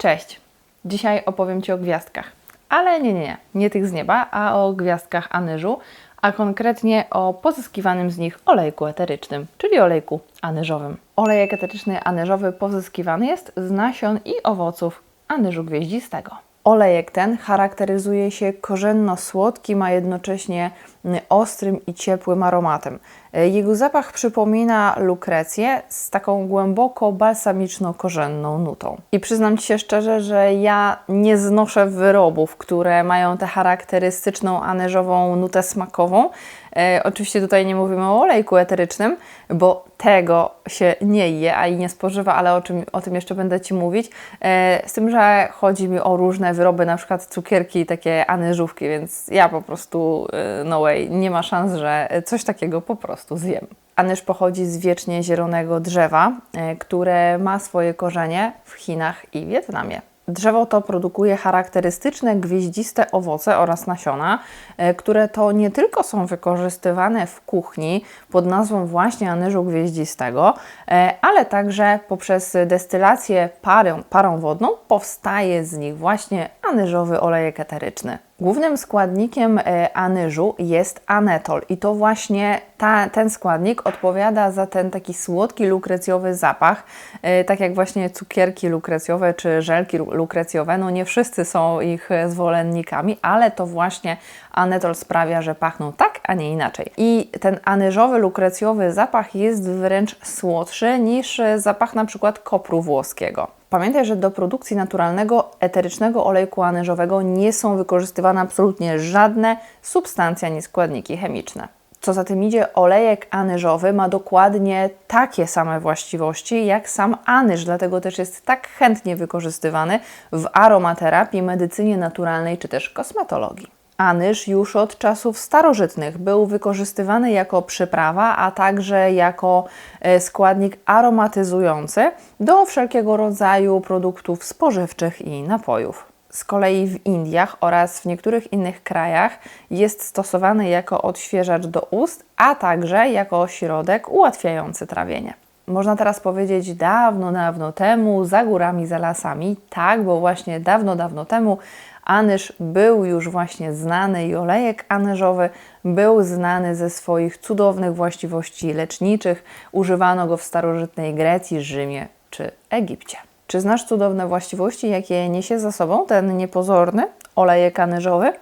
Cześć! Dzisiaj opowiem Ci o gwiazdkach. Ale nie, nie, nie, nie tych z nieba, a o gwiazdkach anyżu, a konkretnie o pozyskiwanym z nich olejku eterycznym, czyli olejku anyżowym. Olejek eteryczny anyżowy pozyskiwany jest z nasion i owoców anyżu gwieździstego. Olejek ten charakteryzuje się korzenno-słodkim, a jednocześnie mm, ostrym i ciepłym aromatem. E, Jego zapach przypomina lukrecję z taką głęboko balsamiczno-korzenną nutą. I przyznam Ci się szczerze, że ja nie znoszę wyrobów, które mają tę charakterystyczną anyżową nutę smakową. E, oczywiście tutaj nie mówimy o olejku eterycznym, bo tego się nie je, i nie spożywa, ale o, czym, o tym jeszcze będę Ci mówić. E, z tym, że chodzi mi o różne wyroby, na przykład cukierki, takie anyżówki, więc ja po prostu e, no way, nie ma szans, że coś takiego po prostu zjem. Anyż pochodzi z wiecznie zielonego drzewa, e, które ma swoje korzenie w Chinach i Wietnamie. Drzewo to produkuje charakterystyczne gwieździste owoce oraz nasiona, e, które to nie tylko są wykorzystywane w kuchni pod nazwą właśnie anyżu gwieździstego, e, ale także poprzez destylację parą, parą wodną powstaje z nich właśnie anyżowy olejek eteryczny. Głównym składnikiem e, anyżu jest anetol i to właśnie ta, ten składnik odpowiada za ten taki słodki lukrecjowy zapach, e, tak jak właśnie cukierki lukrecjowe czy żelki lukrecjowe. No nie wszyscy są ich zwolennikami, ale to właśnie anetol sprawia, że pachną tak, a nie inaczej. I ten anyżowy lukrecjowy zapach jest wręcz słodszy niż zapach na przykład kopru włoskiego. Pamiętaj, że do produkcji naturalnego eterycznego olejku anyżowego nie są wykorzystywane absolutnie żadne substancje ani składniki chemiczne. Co za tym idzie, olejek anyżowy ma dokładnie takie same właściwości jak sam anyż, dlatego też jest tak chętnie wykorzystywany w aromaterapii, medycynie naturalnej czy też kosmetologii. Anyż już od czasów starożytnych był wykorzystywany jako przyprawa, a także jako e, składnik aromatyzujący do wszelkiego rodzaju produktów spożywczych i napojów. Z kolei w Indiach oraz w niektórych innych krajach jest stosowany jako odświeżacz do ust, a także jako środek ułatwiający trawienie. Można teraz powiedzieć dawno, dawno temu, za górami, za lasami. Tak, bo właśnie dawno, dawno temu anyż był już właśnie znany i olejek anyżowy był znany ze swoich cudownych właściwości leczniczych. Używano go w starożytnej Grecji, Rzymie czy Egipcie. Czy znasz cudowne właściwości, jakie niesie za sobą ten niepozorny olejek anyżowy?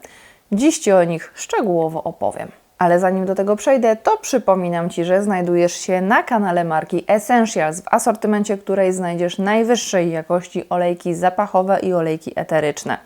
Dziś Ci o nich szczegółowo opowiem. Ale zanim do tego przejdę, to przypominam Ci, że znajdujesz się na kanale marki Essentials, w asortymencie której znajdziesz najwyższej jakości olejki zapachowe i olejki eteryczne.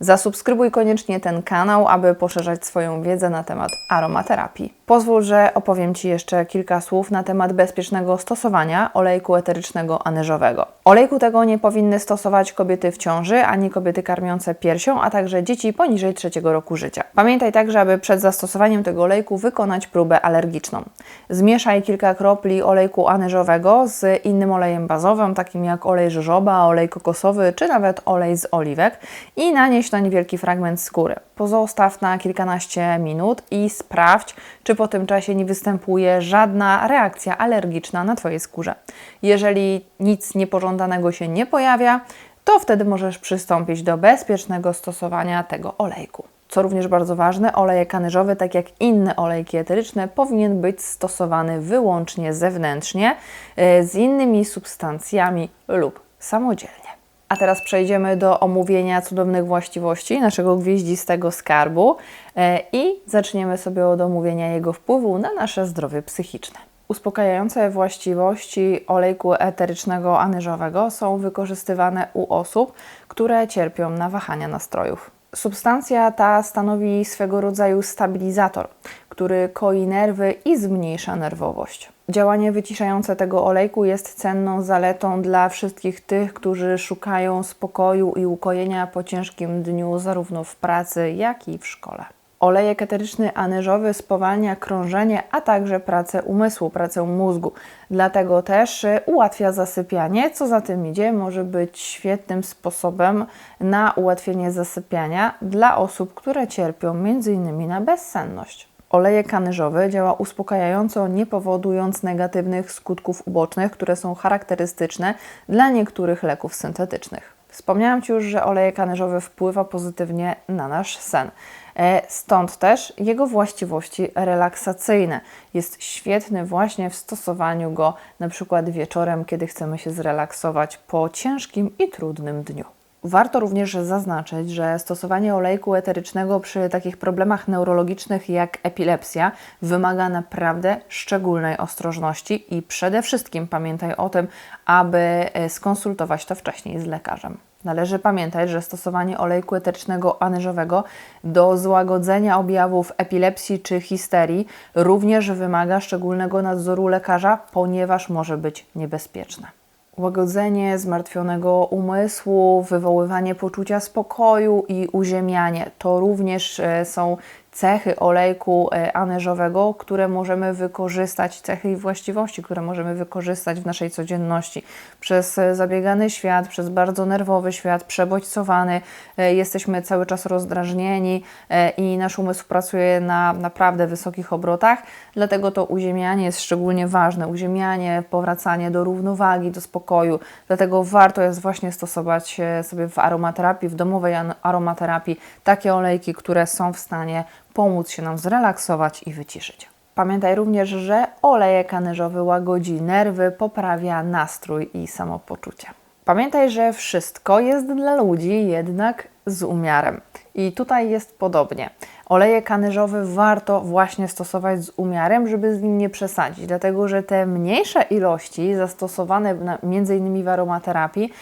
Zasubskrybuj koniecznie ten kanał, aby poszerzać swoją wiedzę na temat aromaterapii. Pozwól, że opowiem Ci jeszcze kilka słów na temat bezpiecznego stosowania olejku eterycznego anyżowego. Olejku tego nie powinny stosować kobiety w ciąży, ani kobiety karmiące piersią, a także dzieci poniżej trzeciego roku życia. Pamiętaj także, aby przed zastosowaniem tego olejku wykonać próbę alergiczną. Zmieszaj kilka kropli olejku anyżowego z innym olejem bazowym, takim jak olej żożoba, olej kokosowy czy nawet olej z oliwek i nanieś na niewielki fragment skóry. Pozostaw na kilkanaście minut i sprawdź, czy po tym czasie nie występuje żadna reakcja alergiczna na Twojej skórze. Jeżeli nic niepożądanego się nie pojawia, to wtedy możesz przystąpić do bezpiecznego stosowania tego olejku. Co również bardzo ważne, olejek anyżowy, tak jak inne olejki eteryczne, powinien być stosowany wyłącznie zewnętrznie e, z innymi substancjami lub samodzielnie. A teraz przejdziemy do omówienia cudownych właściwości naszego gwieździstego skarbu e, i zaczniemy sobie od omówienia jego wpływu na nasze zdrowie psychiczne. Uspokajające właściwości olejku eterycznego anyżowego są wykorzystywane u osób, które cierpią na wahania nastrojów. Substancja ta stanowi swego rodzaju stabilizator, który koi nerwy i zmniejsza nerwowość. Działanie wyciszające tego olejku jest cenną zaletą dla wszystkich tych, którzy szukają spokoju i ukojenia po ciężkim dniu, zarówno w pracy, jak i w szkole. Olejek eteryczny anyżowy spowalnia krążenie, a także pracę umysłu, pracę mózgu. Dlatego też ułatwia zasypianie, co za tym idzie, może być świetnym sposobem na ułatwienie zasypiania dla osób, które cierpią m.in. na bezsenność. Olejek anyżowy działa uspokajająco, nie powodując negatywnych skutków ubocznych, które są charakterystyczne dla niektórych leków syntetycznych. Wspomniałam Ci już, że olejek anyżowy wpływa pozytywnie na nasz sen. E, Stąd też jego właściwości relaksacyjne. Jest świetny właśnie w stosowaniu go na przykład wieczorem, kiedy chcemy się zrelaksować po ciężkim i trudnym dniu. Warto również zaznaczyć, że stosowanie olejku eterycznego przy takich problemach neurologicznych jak epilepsja wymaga naprawdę szczególnej ostrożności i przede wszystkim pamiętaj o tym, aby e, skonsultować to wcześniej z lekarzem. Należy pamiętać, że stosowanie olejku eterycznego anyżowego do złagodzenia objawów epilepsji czy histerii również wymaga szczególnego nadzoru lekarza, ponieważ może być niebezpieczne łagodzenie zmartwionego umysłu, wywoływanie poczucia spokoju i uziemianie. To również e, są cechy olejku e, anyżowego, które możemy wykorzystać, cechy i właściwości, które możemy wykorzystać w naszej codzienności. Przez e, zabiegany świat, przez bardzo nerwowy świat, przebodźcowany, e, jesteśmy cały czas rozdrażnieni i nasz umysł pracuje na naprawdę wysokich obrotach, dlatego to uziemianie jest szczególnie ważne. Uziemianie, powracanie do równowagi, do spokoju, dlatego warto jest właśnie stosować sobie w aromaterapii, w domowej aromaterapii takie olejki, które są w stanie pomóc się nam zrelaksować i wyciszyć. Pamiętaj również, że olejek anyżowy łagodzi nerwy, poprawia nastrój i samopoczucie. Pamiętaj, że wszystko jest dla ludzi jednak z umiarem. I tutaj jest podobnie. Olejek anyżowy warto właśnie stosować z umiarem, żeby z nim nie przesadzić, dlatego że te mniejsze ilości zastosowane innymi w aromaterapii,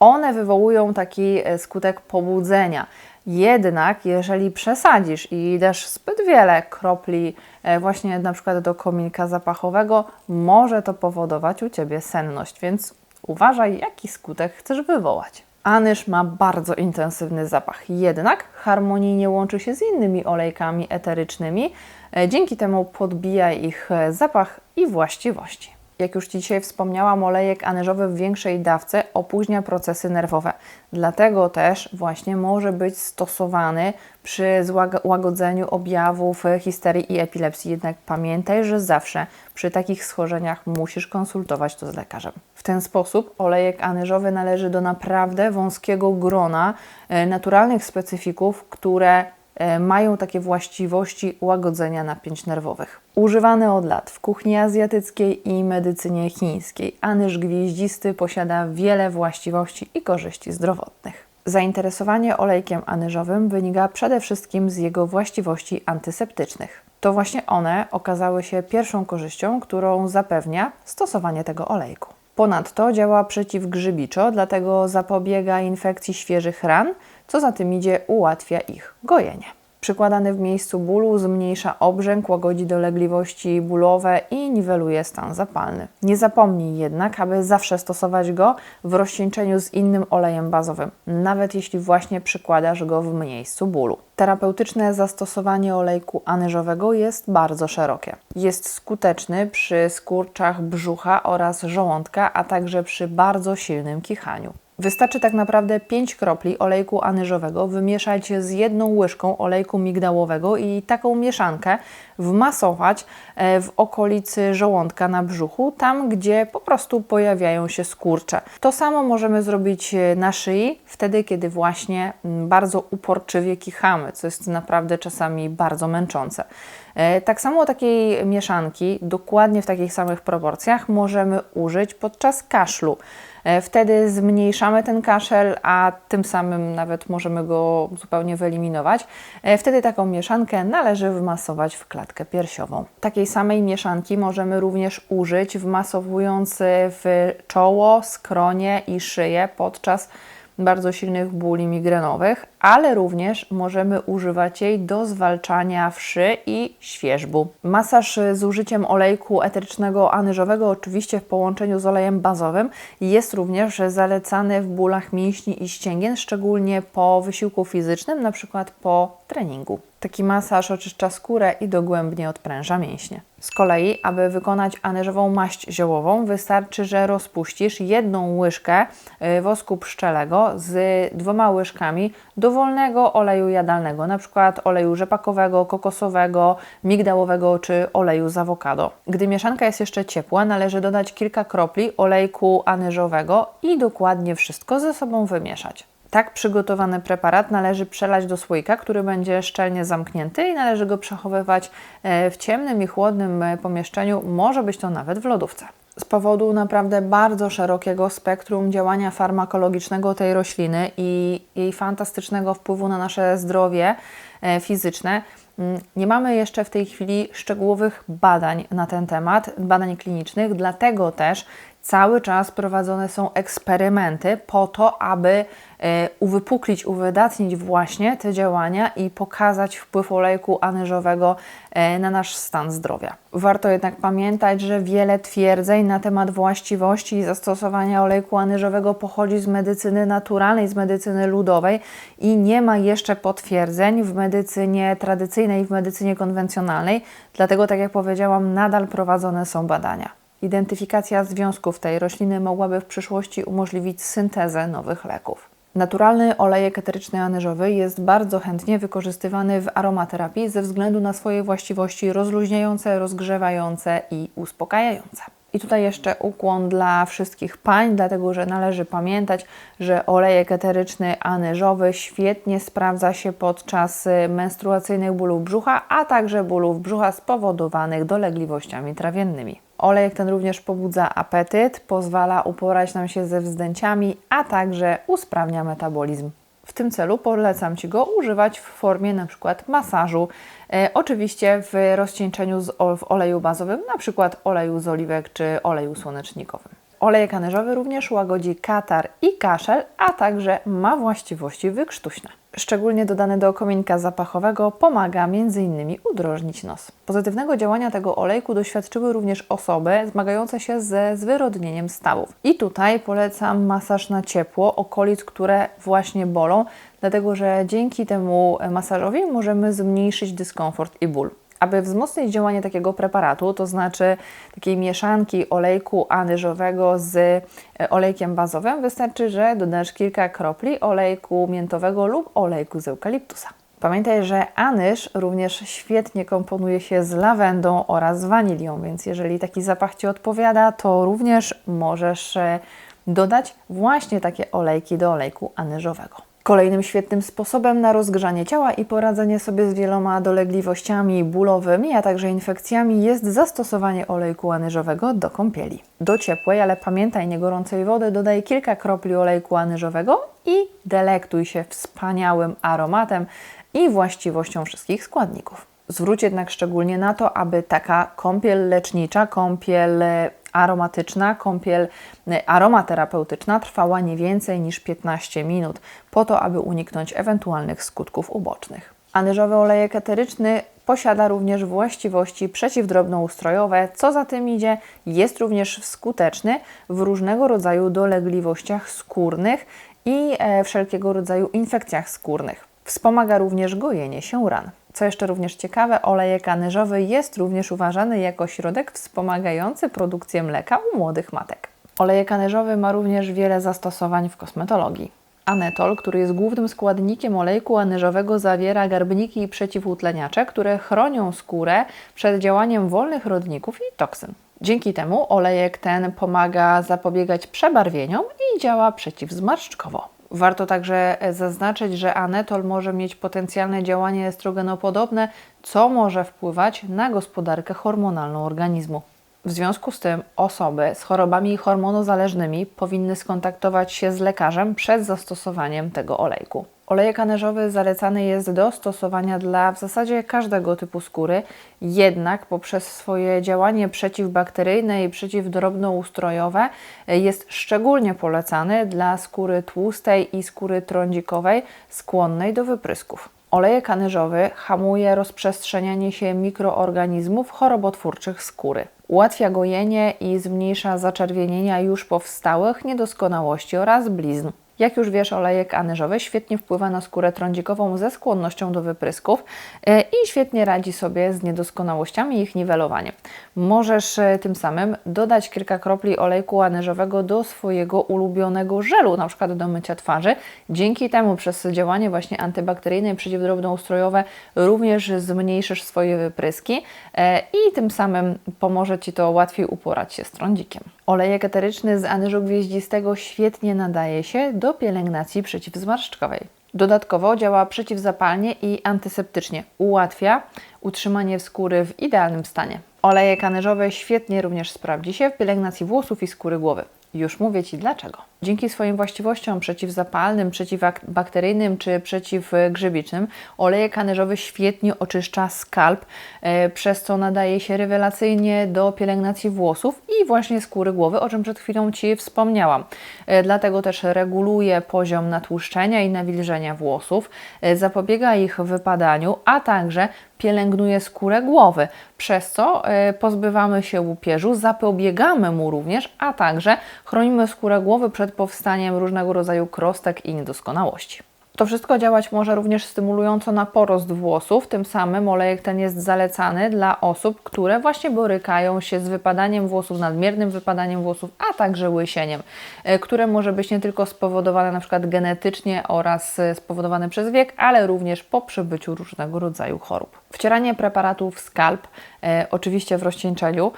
one wywołują taki e, skutek pobudzenia. Jednak jeżeli przesadzisz i dasz zbyt wiele kropli e, właśnie na przykład do kominka zapachowego, może to powodować u Ciebie senność, więc uważaj jaki skutek chcesz wywołać. Anyż ma bardzo intensywny zapach, jednak harmonijnie łączy się z innymi olejkami eterycznymi, e, dzięki temu podbija ich e, zapach i właściwości. Jak już Ci dzisiaj wspomniałam, olejek anyżowy w większej dawce opóźnia procesy nerwowe. Dlatego też właśnie może być stosowany przy łagodzeniu objawów histerii i epilepsji. Jednak pamiętaj, że zawsze przy takich schorzeniach musisz konsultować to z lekarzem. W ten sposób olejek anyżowy należy do naprawdę wąskiego grona e, naturalnych specyfików, które E, mają takie właściwości łagodzenia napięć nerwowych. Używany od lat w kuchni azjatyckiej i medycynie chińskiej, anyż gwieździsty posiada wiele właściwości i korzyści zdrowotnych. Zainteresowanie olejkiem anyżowym wynika przede wszystkim z jego właściwości antyseptycznych. To właśnie one okazały się pierwszą korzyścią, którą zapewnia stosowanie tego olejku. Ponadto działa przeciwgrzybiczo, dlatego zapobiega infekcji świeżych ran, co za tym idzie ułatwia ich gojenie. Przykładany w miejscu bólu zmniejsza obrzęk, łagodzi dolegliwości bólowe i niweluje stan zapalny. Nie zapomnij jednak, aby zawsze stosować go w rozcieńczeniu z innym olejem bazowym, nawet jeśli właśnie przykładasz go w miejscu bólu. Terapeutyczne zastosowanie olejku anyżowego jest bardzo szerokie. Jest skuteczny przy skurczach brzucha oraz żołądka, a także przy bardzo silnym kichaniu. Wystarczy tak naprawdę 5 kropli olejku anyżowego wymieszać z jedną łyżką olejku migdałowego i taką mieszankę wmasować e, w okolicy żołądka na brzuchu, tam gdzie po prostu pojawiają się skurcze. To samo możemy zrobić e, na szyi, wtedy kiedy właśnie mm, bardzo uporczywie kichamy, co jest naprawdę czasami bardzo męczące. E, tak samo takiej mieszanki, dokładnie w takich samych proporcjach, możemy użyć podczas kaszlu. E, wtedy zmniejszamy ten kaszel, a tym samym nawet możemy go zupełnie wyeliminować. E, wtedy taką mieszankę należy wmasować w klatkę piersiową. Takiej samej mieszanki możemy również użyć wmasowując w czoło, skronie i szyję podczas bardzo silnych bóli migrenowych, ale również możemy używać jej do zwalczania wszy i świeżbu. Masaż z użyciem olejku eterycznego anyżowego, oczywiście w połączeniu z olejem bazowym, jest również zalecany w bólach mięśni i ścięgien, szczególnie po wysiłku fizycznym, na przykład po treningu. Taki masaż oczyszcza skórę i dogłębnie odpręża mięśnie. Z kolei, aby wykonać anyżową maść ziołową, wystarczy, że rozpuścisz jedną łyżkę y, wosku pszczelego z dwoma łyżkami dowolnego oleju jadalnego, przykład oleju rzepakowego, kokosowego, migdałowego czy oleju z awokado. Gdy mieszanka jest jeszcze ciepła, należy dodać kilka kropli olejku anyżowego i dokładnie wszystko ze sobą wymieszać. Tak przygotowany preparat należy przelać do słoika, który będzie szczelnie zamknięty i należy go przechowywać e, w ciemnym i chłodnym e, pomieszczeniu, może być to nawet w lodówce. Z powodu naprawdę bardzo szerokiego spektrum działania farmakologicznego tej rośliny i jej fantastycznego wpływu na nasze zdrowie e, fizyczne, mm, nie mamy jeszcze w tej chwili szczegółowych badań na ten temat, badań klinicznych, dlatego też cały czas prowadzone są eksperymenty po to, aby e, uwypuklić, uwydatnić właśnie te działania i pokazać wpływ olejku anyżowego e, na nasz stan zdrowia. Warto jednak pamiętać, że wiele twierdzeń na temat właściwości i zastosowania olejku anyżowego pochodzi z medycyny naturalnej, z medycyny ludowej i nie ma jeszcze potwierdzeń w medycynie tradycyjnej, w medycynie konwencjonalnej. Dlatego, tak jak powiedziałam, nadal prowadzone są badania. Identyfikacja związków tej rośliny mogłaby w przyszłości umożliwić syntezę nowych leków. Naturalny olejek eteryczny anyżowy jest bardzo chętnie wykorzystywany w aromaterapii ze względu na swoje właściwości rozluźniające, rozgrzewające i uspokajające. I tutaj jeszcze ukłon dla wszystkich pań, dlatego że należy pamiętać, że olejek eteryczny anyżowy świetnie sprawdza się podczas menstruacyjnych bólów brzucha, a także bólów brzucha spowodowanych dolegliwościami trawiennymi. Olejek ten również pobudza apetyt, pozwala uporać nam się ze wzdęciami, a także usprawnia metabolizm. W tym celu polecam Ci go używać w formie np. masażu, e, oczywiście w rozcieńczeniu z, w oleju bazowym, np. oleju z oliwek czy oleju słonecznikowym. Olejek anyżowy również łagodzi katar i kaszel, a także ma właściwości wykrztuśne. Szczególnie dodany do kominka zapachowego pomaga m.in. udrożnić nos. Pozytywnego działania tego olejku doświadczyły również osoby zmagające się ze zwyrodnieniem stawów. I tutaj polecam masaż na ciepło okolic, które właśnie bolą, dlatego że dzięki temu masażowi możemy zmniejszyć dyskomfort i ból. Aby wzmocnić działanie takiego preparatu, to znaczy takiej mieszanki olejku anyżowego z e, olejkiem bazowym, wystarczy, że dodasz kilka kropli olejku miętowego lub olejku z eukaliptusa. Pamiętaj, że anyż również świetnie komponuje się z lawendą oraz wanilią, więc jeżeli taki zapach Ci odpowiada, to również możesz e, dodać właśnie takie olejki do olejku anyżowego. Kolejnym świetnym sposobem na rozgrzanie ciała i poradzenie sobie z wieloma dolegliwościami bólowymi, a także infekcjami jest zastosowanie olejku anyżowego do kąpieli. Do ciepłej, ale pamiętaj, nie gorącej wody dodaj kilka kropli olejku anyżowego i delektuj się wspaniałym aromatem i właściwością wszystkich składników. Zwróć jednak szczególnie na to, aby taka kąpiel lecznicza, kąpiel aromatyczna, kąpiel y, aromaterapeutyczna trwała nie więcej niż 15 minut, po to, aby uniknąć ewentualnych skutków ubocznych. Anyżowy olejek eteryczny posiada również właściwości przeciwdrobnoustrojowe, co za tym idzie, jest również skuteczny w różnego rodzaju dolegliwościach skórnych i e, wszelkiego rodzaju infekcjach skórnych. Wspomaga również gojenie się ran. Co jeszcze również ciekawe, olejek anyżowy jest również uważany jako środek wspomagający produkcję mleka u młodych matek. Olejek anyżowy ma również wiele zastosowań w kosmetologii. Anetol, który jest głównym składnikiem olejku anyżowego, zawiera garbniki i przeciwutleniacze, które chronią skórę przed działaniem wolnych rodników i toksyn. Dzięki temu olejek ten pomaga zapobiegać przebarwieniom i działa przeciwzmarszczkowo. Warto także e, zaznaczyć, że anetol może mieć potencjalne działanie estrogenopodobne, co może wpływać na gospodarkę hormonalną organizmu. W związku z tym osoby z chorobami hormonozależnymi powinny skontaktować się z lekarzem przed zastosowaniem tego olejku. Olejek anyżowy zalecany jest do stosowania dla w zasadzie każdego typu skóry, jednak poprzez swoje działanie przeciwbakteryjne i przeciwdrobnoustrojowe jest szczególnie polecany dla skóry tłustej i skóry trądzikowej skłonnej do wyprysków. Olejek anyżowy hamuje rozprzestrzenianie się mikroorganizmów chorobotwórczych skóry. Ułatwia gojenie i zmniejsza zaczerwienienia już powstałych niedoskonałości oraz blizn. Jak już wiesz, olejek anyżowy świetnie wpływa na skórę trądzikową ze skłonnością do wyprysków e, i świetnie radzi sobie z niedoskonałościami i ich niwelowaniem. Możesz e, tym samym dodać kilka kropli olejku anyżowego do swojego ulubionego żelu, na przykład do mycia twarzy. Dzięki temu przez działanie właśnie antybakteryjne i przeciwdrobnoustrojowe również zmniejszysz swoje wypryski e, i tym samym pomoże Ci to łatwiej uporać się z trądzikiem. Olejek eteryczny z anyżu gwieździstego świetnie nadaje się do pielęgnacji przeciwzmarszczkowej. Dodatkowo działa przeciwzapalnie i antyseptycznie. Ułatwia utrzymanie skóry w idealnym stanie. Olejek anyżowy świetnie również sprawdzi się w pielęgnacji włosów i skóry głowy. Już mówię Ci dlaczego. Dzięki swoim właściwościom przeciwzapalnym, przeciwbakteryjnym czy przeciwgrzybicznym olejek anyżowy świetnie oczyszcza skalp, e, przez co nadaje się rewelacyjnie do pielęgnacji włosów i właśnie skóry głowy, o czym przed chwilą Ci wspomniałam. E, dlatego też reguluje poziom natłuszczenia i nawilżenia włosów, e, zapobiega ich wypadaniu, a także pielęgnuje skórę głowy, przez co pozbywamy się łupieżu, zapobiegamy mu również, a także chronimy skórę głowy przed powstaniem różnego rodzaju krostek i niedoskonałości. To wszystko działać może również stymulująco na porost włosów, tym samym olejek ten jest zalecany dla osób, które właśnie borykają się z wypadaniem włosów, nadmiernym wypadaniem włosów, a także łysieniem, e, które może być nie tylko spowodowane na przykład genetycznie oraz e, spowodowane przez wiek, ale również po przebyciu różnego rodzaju chorób. Wcieranie preparatu w skalp, e, oczywiście w rozcieńczeniu,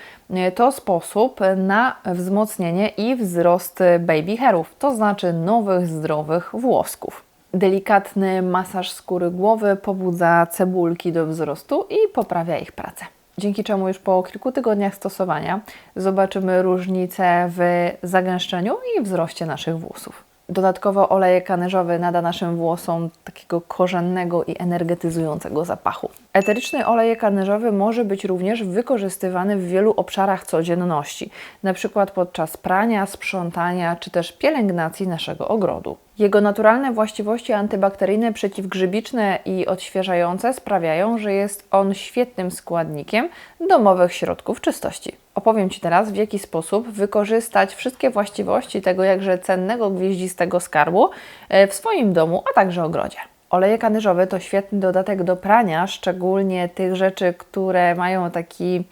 to sposób na wzmocnienie i wzrost baby hairów, to znaczy nowych, zdrowych włosków. Delikatny masaż skóry głowy pobudza cebulki do wzrostu i poprawia ich pracę. Dzięki czemu już po kilku tygodniach stosowania zobaczymy różnicę w zagęszczeniu i wzroście naszych włosów. Dodatkowo olejek anyżowy nada naszym włosom takiego korzennego i energetyzującego zapachu. Eteryczny olejek anyżowy może być również wykorzystywany w wielu obszarach codzienności, np. podczas prania, sprzątania czy też pielęgnacji naszego ogrodu. Jego naturalne właściwości antybakteryjne, przeciwgrzybiczne i odświeżające sprawiają, że jest on świetnym składnikiem domowych środków czystości. Opowiem Ci teraz, w jaki sposób wykorzystać wszystkie właściwości tego jakże cennego gwieździstego skarbu e, w swoim domu, a także ogrodzie. Olejek anyżowy to świetny dodatek do prania, szczególnie tych rzeczy, które mają taki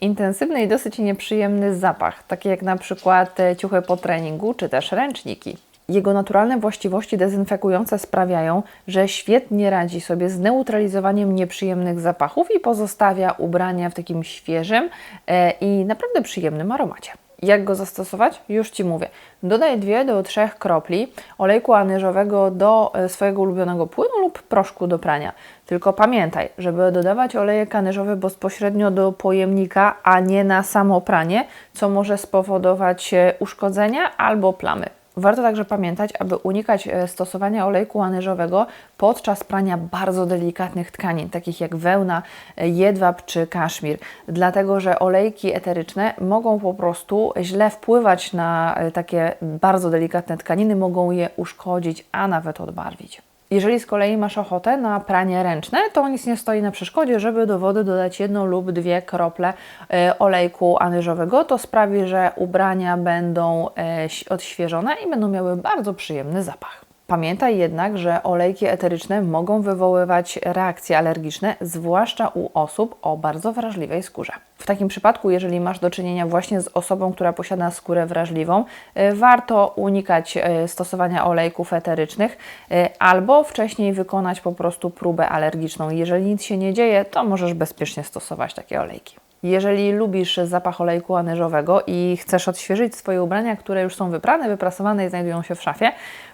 intensywny i dosyć nieprzyjemny zapach, takie jak na przykład e, ciuchy po treningu czy też ręczniki. Jego naturalne właściwości dezynfekujące sprawiają, że świetnie radzi sobie z neutralizowaniem nieprzyjemnych zapachów i pozostawia ubrania w takim świeżym e, i naprawdę przyjemnym aromacie. Jak go zastosować? Już Ci mówię. Dodaj 2 do 3 kropli olejku anyżowego do e, swojego ulubionego płynu lub proszku do prania. Tylko pamiętaj, żeby dodawać olejek anyżowy bezpośrednio do pojemnika, a nie na samo pranie, co może spowodować e, uszkodzenia albo plamy. Warto także pamiętać, aby unikać e, stosowania olejku anyżowego podczas prania bardzo delikatnych tkanin, takich jak wełna, e, jedwab czy kaszmir, dlatego że olejki eteryczne mogą po prostu źle wpływać na e, takie bardzo delikatne tkaniny, mogą je uszkodzić, a nawet odbarwić. Jeżeli z kolei masz ochotę na pranie ręczne, to nic nie stoi na przeszkodzie, żeby do wody dodać jedną lub dwie krople e, olejku anyżowego. To sprawi, że ubrania będą e, odświeżone i będą miały bardzo przyjemny zapach. Pamiętaj jednak, że olejki eteryczne mogą wywoływać reakcje alergiczne, zwłaszcza u osób o bardzo wrażliwej skórze. W takim przypadku, jeżeli masz do czynienia właśnie z osobą, która posiada skórę wrażliwą, y, warto unikać y, stosowania olejków eterycznych y, albo wcześniej wykonać po prostu próbę alergiczną. Jeżeli nic się nie dzieje, to możesz bezpiecznie stosować takie olejki. Jeżeli lubisz zapach olejku anyżowego i chcesz odświeżyć swoje ubrania, które już są wyprane, wyprasowane i znajdują się w szafie,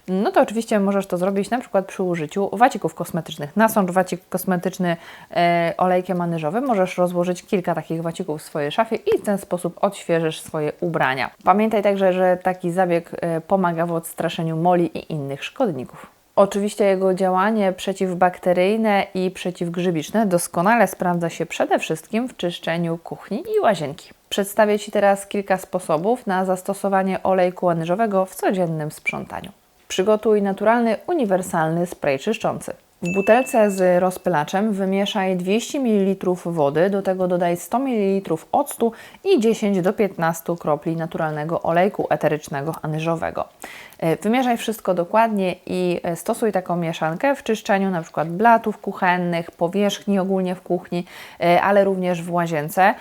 no to oczywiście możesz to zrobić na przykład przy użyciu wacików kosmetycznych. Nasącz wacik kosmetyczny e, olejkiem anyżowym. Możesz rozłożyć kilka takich wacików w swojej szafie i w ten sposób odświeżysz swoje ubrania. Pamiętaj także, że taki zabieg e, pomaga w odstraszeniu moli i innych szkodników. Oczywiście jego działanie przeciwbakteryjne i przeciwgrzybiczne doskonale sprawdza się przede wszystkim w czyszczeniu kuchni i łazienki. Przedstawię Ci teraz kilka sposobów na zastosowanie olejku anyżowego w codziennym sprzątaniu. Przygotuj naturalny, uniwersalny spray czyszczący. W butelce z rozpylaczem wymieszaj 200 ml wody, do tego dodaj 100 ml octu i 10 do 15 kropli naturalnego olejku eterycznego anyżowego. E, wymieszaj wszystko dokładnie i e, stosuj taką mieszankę w czyszczeniu np. blatów kuchennych, powierzchni ogólnie w kuchni, e, ale również w łazience.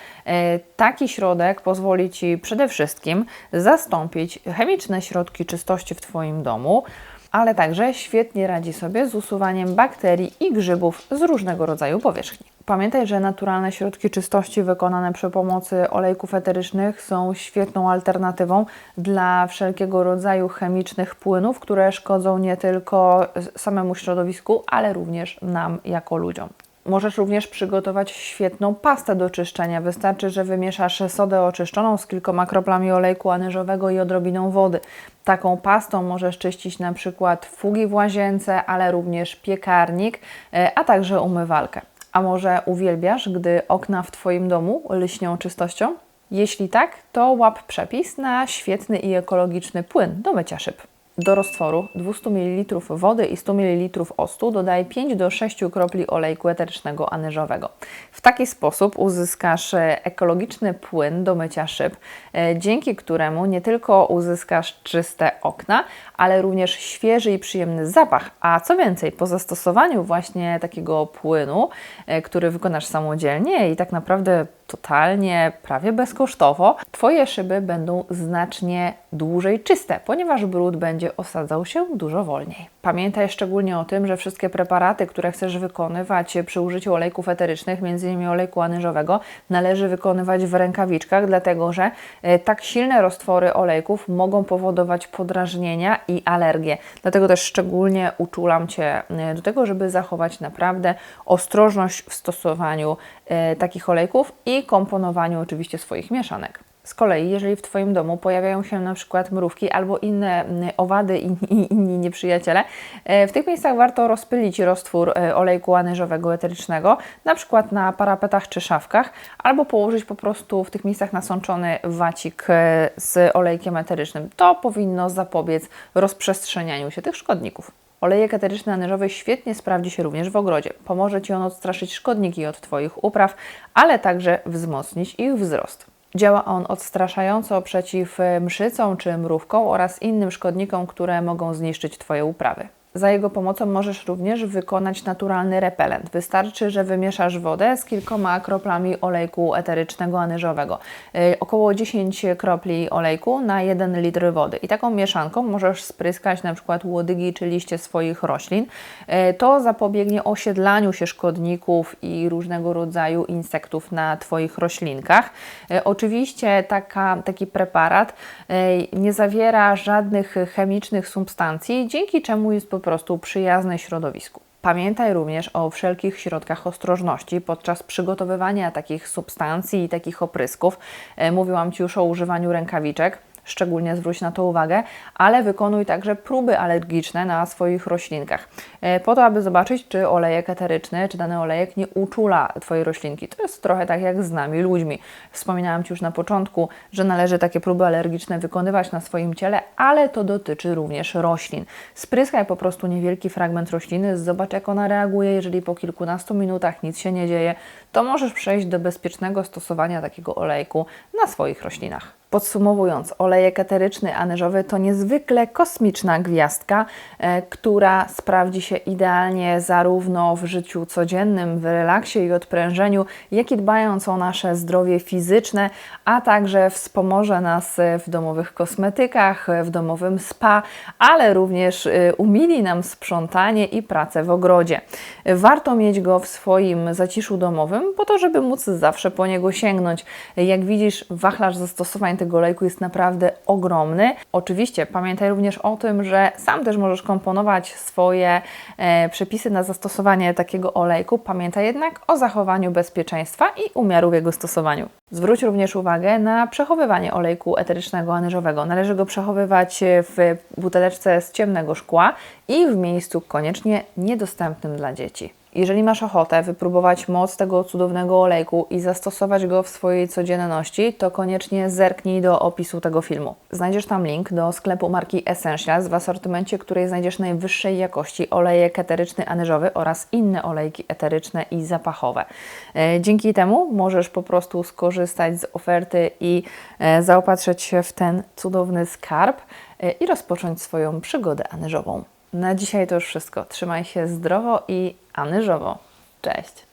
Taki środek pozwoli Ci przede wszystkim zastąpić chemiczne środki czystości w Twoim domu ale także świetnie radzi sobie z usuwaniem bakterii i grzybów z różnego rodzaju powierzchni. Pamiętaj, że naturalne środki czystości wykonane przy pomocy olejków eterycznych są świetną alternatywą dla wszelkiego rodzaju chemicznych płynów, które szkodzą nie tylko samemu środowisku, ale również nam jako ludziom. Możesz również przygotować świetną pastę do czyszczenia. Wystarczy, że wymieszasz sodę oczyszczoną z kilkoma kroplami olejku anyżowego i odrobiną wody. Taką pastą możesz czyścić na przykład fugi w łazience, ale również piekarnik, e, a także umywalkę. A może uwielbiasz, gdy okna w Twoim domu lśnią czystością? Jeśli tak, to łap przepis na świetny i ekologiczny płyn do mycia szyb. Do roztworu 200 ml wody i 100 ml octu dodaj 5 do 6 kropli olejku eterycznego anyżowego. W taki sposób uzyskasz e, ekologiczny płyn do mycia szyb, e, dzięki któremu nie tylko uzyskasz czyste okna, ale również świeży i przyjemny zapach. A co więcej, po zastosowaniu właśnie takiego płynu, e, który wykonasz samodzielnie i tak naprawdę totalnie, prawie bezkosztowo, Twoje szyby będą znacznie dłużej czyste, ponieważ brud będzie osadzał się dużo wolniej. Pamiętaj szczególnie o tym, że wszystkie preparaty, które chcesz wykonywać przy użyciu olejków eterycznych, m.in. olejku anyżowego, należy wykonywać w rękawiczkach, dlatego że e, tak silne roztwory olejków mogą powodować podrażnienia i alergie. Dlatego też szczególnie uczulam Cię e, do tego, żeby zachować naprawdę ostrożność w stosowaniu takich olejków i komponowaniu oczywiście swoich mieszanek. Z kolei, jeżeli w Twoim domu pojawiają się na przykład mrówki albo inne owady i inni nieprzyjaciele, e, w tych miejscach warto rozpylić roztwór e, olejku anyżowego eterycznego, na przykład na parapetach czy szafkach, albo położyć po prostu w tych miejscach nasączony wacik e, z olejkiem eterycznym. To powinno zapobiec rozprzestrzenianiu się tych szkodników. Olejek eteryczny anyżowy świetnie sprawdzi się również w ogrodzie. Pomoże Ci on odstraszyć szkodniki od Twoich upraw, ale także wzmocnić ich wzrost. Działa on odstraszająco przeciw mszycom czy mrówkom oraz innym szkodnikom, które mogą zniszczyć Twoje uprawy. Za jego pomocą możesz również wykonać naturalny repelent. Wystarczy, że wymieszasz wodę z kilkoma kroplami olejku eterycznego anyżowego. Yy, około 10 kropli olejku na 1 litr wody. I taką mieszanką możesz spryskać na przykład łodygi czy liście swoich roślin. Yy, to zapobiegnie osiedlaniu się szkodników i różnego rodzaju insektów na Twoich roślinkach. Yy, oczywiście taka, taki preparat nie zawiera żadnych chemicznych substancji, dzięki czemu jest po prostu przyjazne środowisku. Pamiętaj również o wszelkich środkach ostrożności podczas przygotowywania takich substancji i takich oprysków. E, mówiłam Ci już o używaniu rękawiczek szczególnie zwróć na to uwagę, ale wykonuj także próby alergiczne na swoich roślinkach, e, po to, aby zobaczyć, czy olejek eteryczny, czy dany olejek nie uczula Twojej roślinki. To jest trochę tak jak z nami, ludźmi. Wspominałam Ci już na początku, że należy takie próby alergiczne wykonywać na swoim ciele, ale to dotyczy również roślin. Spryskaj po prostu niewielki fragment rośliny, zobacz jak ona reaguje, jeżeli po kilkunastu minutach nic się nie dzieje, to możesz przejść do bezpiecznego stosowania takiego olejku na swoich roślinach. Podsumowując, olejek eteryczny anyżowy to niezwykle kosmiczna gwiazdka, e, która sprawdzi się idealnie zarówno w życiu codziennym, w relaksie i odprężeniu, jak i dbając o nasze zdrowie fizyczne, a także wspomoże nas w domowych kosmetykach, w domowym spa, ale również e, umili nam sprzątanie i pracę w ogrodzie. Warto mieć go w swoim zaciszu domowym, po to, żeby móc zawsze po niego sięgnąć. Jak widzisz, wachlarz zastosowań tego olejku jest naprawdę ogromny. Oczywiście pamiętaj również o tym, że sam też możesz komponować swoje e, przepisy na zastosowanie takiego olejku. Pamiętaj jednak o zachowaniu bezpieczeństwa i umiaru w jego stosowaniu. Zwróć również uwagę na przechowywanie olejku eterycznego anyżowego. Należy go przechowywać w buteleczce z ciemnego szkła i w miejscu koniecznie niedostępnym dla dzieci. Jeżeli masz ochotę wypróbować moc tego cudownego olejku i zastosować go w swojej codzienności, to koniecznie zerknij do opisu tego filmu. Znajdziesz tam link do sklepu marki Essentials, w asortymencie której znajdziesz najwyższej jakości olejek eteryczny anyżowy oraz inne olejki eteryczne i zapachowe. E, Dzięki temu możesz po prostu skorzystać z oferty i e, zaopatrzyć się w ten cudowny skarb e, i rozpocząć swoją przygodę anyżową. Na dzisiaj to już wszystko. Trzymaj się zdrowo i anyżowo. Cześć!